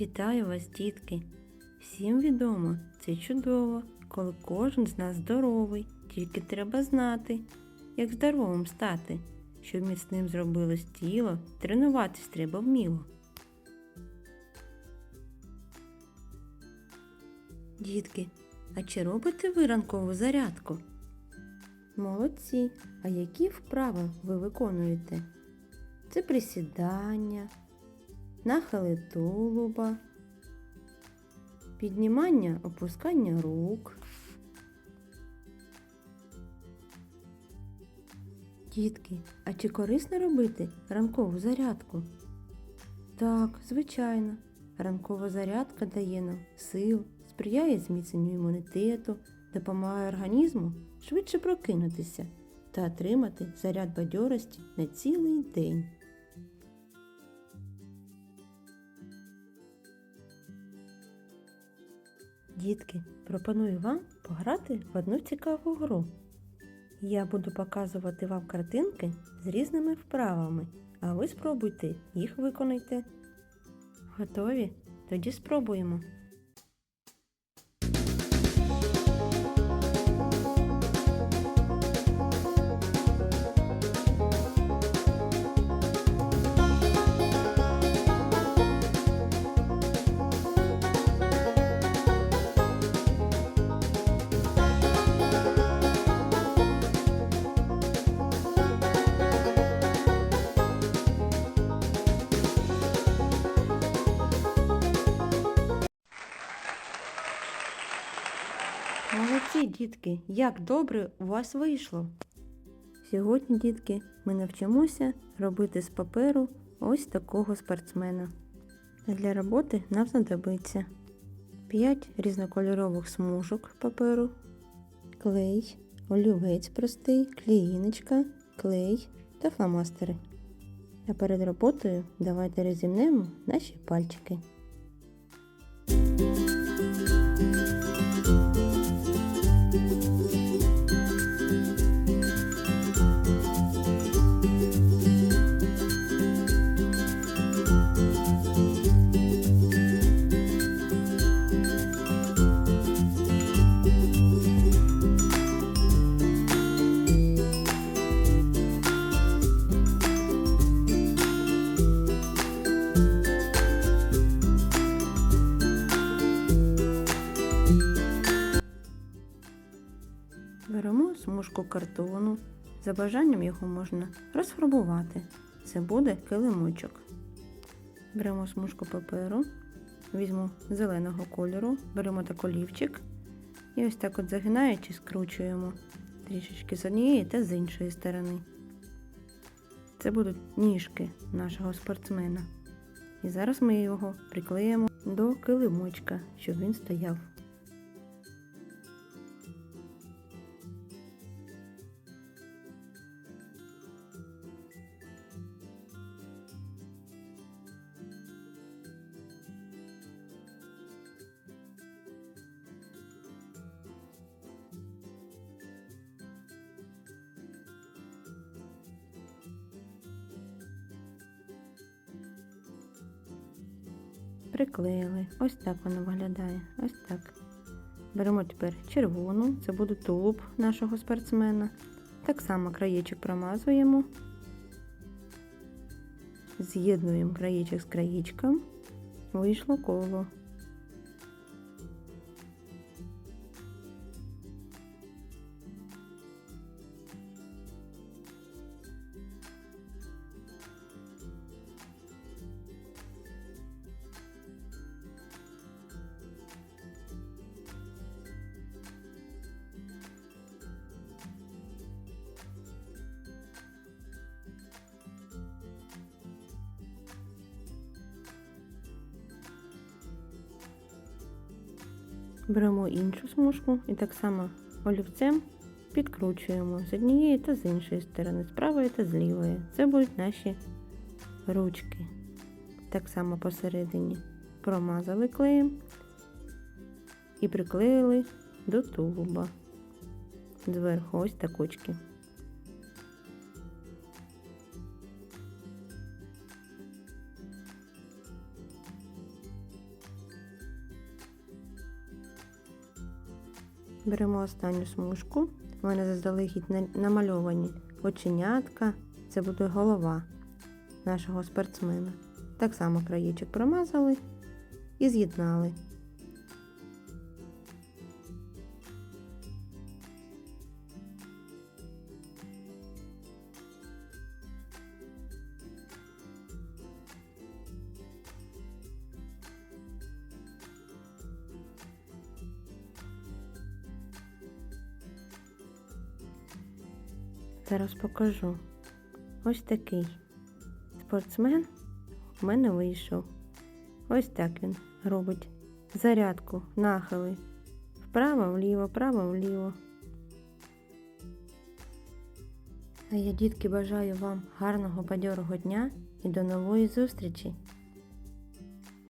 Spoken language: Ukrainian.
Вітаю вас, дітки! Всім відомо, це чудово, коли кожен з нас здоровий, тільки треба знати, як здоровим стати, щоб міцним зробилось тіло, тренуватись треба вміло. Дітки, а чи робите ви ранкову зарядку? Молодці! А які вправи ви виконуєте? Це присідання, нахили тулуба, піднімання, опускання рук. Дітки, а чи корисно робити ранкову зарядку? Так, звичайно. Ранкова зарядка дає нам сил, сприяє зміцненню імунітету, допомагає організму швидше прокинутися та отримати заряд бадьорості на цілий день. Дітки, пропоную вам пограти в одну цікаву гру. Я буду показувати вам картинки з різними вправами, а ви спробуйте їх виконайте. Готові? Тоді спробуємо. Молодці, дітки, як добре у вас вийшло. Сьогодні, дітки, ми навчимося робити з паперу ось такого спортсмена. Для роботи нам знадобиться 5 різнокольорових смужок паперу, клей, олівець простий, клеїночка, клей та фломастери. А перед роботою давайте розімнемо наші пальчики. Беремо картону. За бажанням його можна розфарбувати. Це буде килимочок. Беремо смужку паперу, візьму зеленого кольору, беремо так олівчик і ось так от загинаючи, скручуємо трішечки з однієї та з іншої сторони. Це будуть ніжки нашого спортсмена. І зараз ми його приклеїмо до килимочка, щоб він стояв. Приклеїли. Ось так воно виглядає. Ось так. Беремо тепер червону, це буде тулуб нашого спортсмена. Так само краєчок промазуємо. З'єднуємо краєчок з краєчком. Вийшло коло. Беремо іншу смужку і так само олівцем підкручуємо з однієї та з іншої сторони, з правої та з лівої. Це будуть наші ручки. Так само посередині промазали клеєм і приклеїли до тулуба. Зверху ось так Беремо останню смужку. У мене заздалегідь намальовані оченятка. Це буде голова нашого спортсмена. Так само краєчок промазали і з'єднали. Зараз покажу. Ось такий спортсмен в мене вийшов. Ось так він робить зарядку, нахили. Вправо, вліво, вправо, вліво. А я, дітки, бажаю вам гарного бадьорого дня і до нової зустрічі!